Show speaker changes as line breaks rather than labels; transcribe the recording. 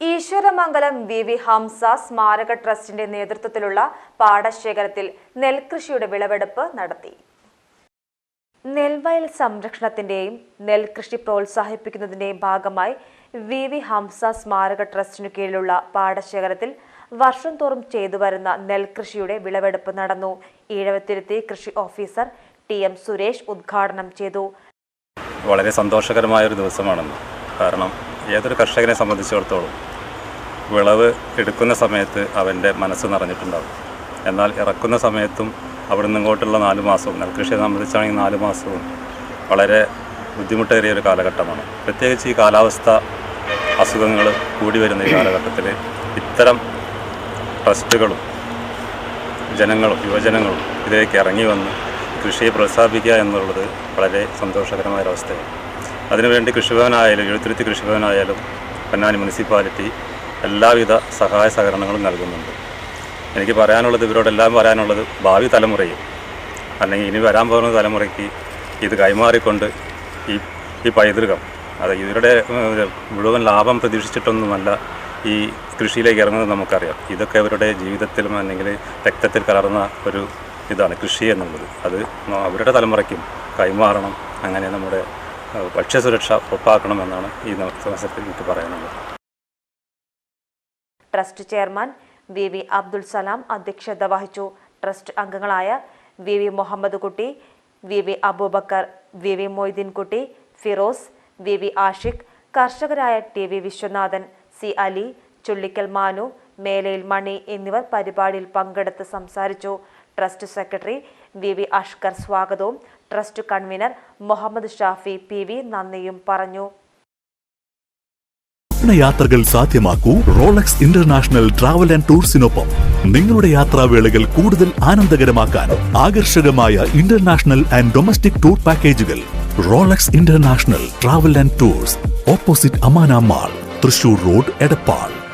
Eeswaramangalam V V Hamza സ്മാരക ട്രസ്റ്റിന്റെ നേതൃത്വത്തിലുള്ള പാടശേഖരത്തിൽ നെൽകൃഷിയുടെ വിളവെടുപ്പ് നടത്തി. നെൽവയൽ സംരക്ഷണത്തിന്റെയും നെൽകൃഷി പ്രോത്സാഹിപ്പിക്കുന്നതിന്റെയും ഭാഗമായി വി വി ഹംസ സ്മാരക ട്രസ്റ്റിനു കീഴിലുള്ള പാടശേഖരത്തിൽ വർഷം തോറും ചെയ്തു വരുന്ന നെൽകൃഷിയുടെ വിളവെടുപ്പ് നടന്നു. ഈഴവത്തിരുത്തി കൃഷി ഓഫീസർ ടി എം സുരേഷ് ഉദ്ഘാടനം ചെയ്തു.
വളരെ സന്തോഷകരമായ ഒരു ദിവസമാണെന്ന്. കാരണം ഏതൊരു കർഷകനെ സംബന്ധിച്ചിടത്തോളം വിളവ് എടുക്കുന്ന സമയത്ത് അവന്റെ മനസ്സ് നിറഞ്ഞിട്ടുണ്ടാകും എന്നാൽ ഇറക്കുന്ന സമയത്തും അവിടെ നിന്നിങ്ങോട്ടുള്ള നാല് മാസവും നെൽകൃഷിയെ സംബന്ധിച്ചാണെങ്കിൽ നാല് മാസവും വളരെ ബുദ്ധിമുട്ടേറിയ ഒരു കാലഘട്ടമാണ്. പ്രത്യേകിച്ച് ഈ കാലാവസ്ഥ അസുഖങ്ങൾ കൂടി വരുന്ന ഈ കാലഘട്ടത്തിൽ ഇത്തരം ട്രസ്റ്റുകളും ജനങ്ങളും യുവജനങ്ങളും ഇതിലേക്ക് ഇറങ്ങി വന്ന് കൃഷിയെ പ്രോത്സാഹിപ്പിക്കുക എന്നുള്ളത് വളരെ സന്തോഷകരമായ ഒരവസ്ഥയാണ് അതിനുവേണ്ടി കൃഷിഭവനായാലും എഴുത്തുരുത്തി കൃഷിഭവനായാലും പൊന്നാനി മുനിസിപ്പാലിറ്റി എല്ലാവിധ സഹായ സഹകരണങ്ങളും നൽകുന്നുണ്ട്. എനിക്ക് പറയാനുള്ളത് ഇവരോടെല്ലാം പറയാനുള്ളത് ഭാവി തലമുറയിൽ അല്ലെങ്കിൽ ഇനി വരാൻ പോകുന്ന തലമുറയ്ക്ക് ഇത് കൈമാറിക്കൊണ്ട് ഈ ഈ പൈതൃകം അത് ഇവരുടെ മുഴുവൻ ലാഭം പ്രതീക്ഷിച്ചിട്ടൊന്നുമല്ല ഈ കൃഷിയിലേക്ക് ഇറങ്ങുന്നത് നമുക്കറിയാം. ഇതൊക്കെ അവരുടെ ജീവിതത്തിലും അല്ലെങ്കിൽ രക്തത്തിൽ കലർന്ന ഒരു ഇതാണ് കൃഷി എന്നുള്ളത്. അത് അവരുടെ തലമുറയ്ക്കും കൈമാറണം. അങ്ങനെ നമ്മുടെ ഭക്ഷ്യസുരക്ഷ ഉറപ്പാക്കണമെന്നാണ് ഈ അവസരത്തിൽ എനിക്ക് പറയാനുള്ളത്.
Trust chairman V V Abdul Salam അധ്യക്ഷത വഹിച്ചു. ട്രസ്റ്റ് അംഗങ്ങളായ V V Muhammad Kutty V V Aboobacker V V Moideen Kutty Firoz V V Ashiq കർഷകരായ T V Viswanathan C Ali Chullikkal Manu Melayil Mani എന്നിവർ പരിപാടിയിൽ പങ്കെടുത്ത് സംസാരിച്ചു. Trust secretary V V Ashkar സ്വാഗതവും. Trust convener Muhammad Shafi P V നന്ദിയും പറഞ്ഞു.
യാത്രകൾ സാധ്യമാക്കൂ Rolex international travel and ടൂർസിനൊപ്പം. നിങ്ങളുടെ യാത്രാവേളകൾ കൂടുതൽ ആനന്ദകരമാക്കാൻ ആകർഷകമായ ഇന്റർനാഷണൽ ആൻഡ് ഡൊമസ്റ്റിക് ടൂർ പാക്കേജുകൾ. Rolex international travel and tours. Opposite Amana mall Thrissur road Edappal.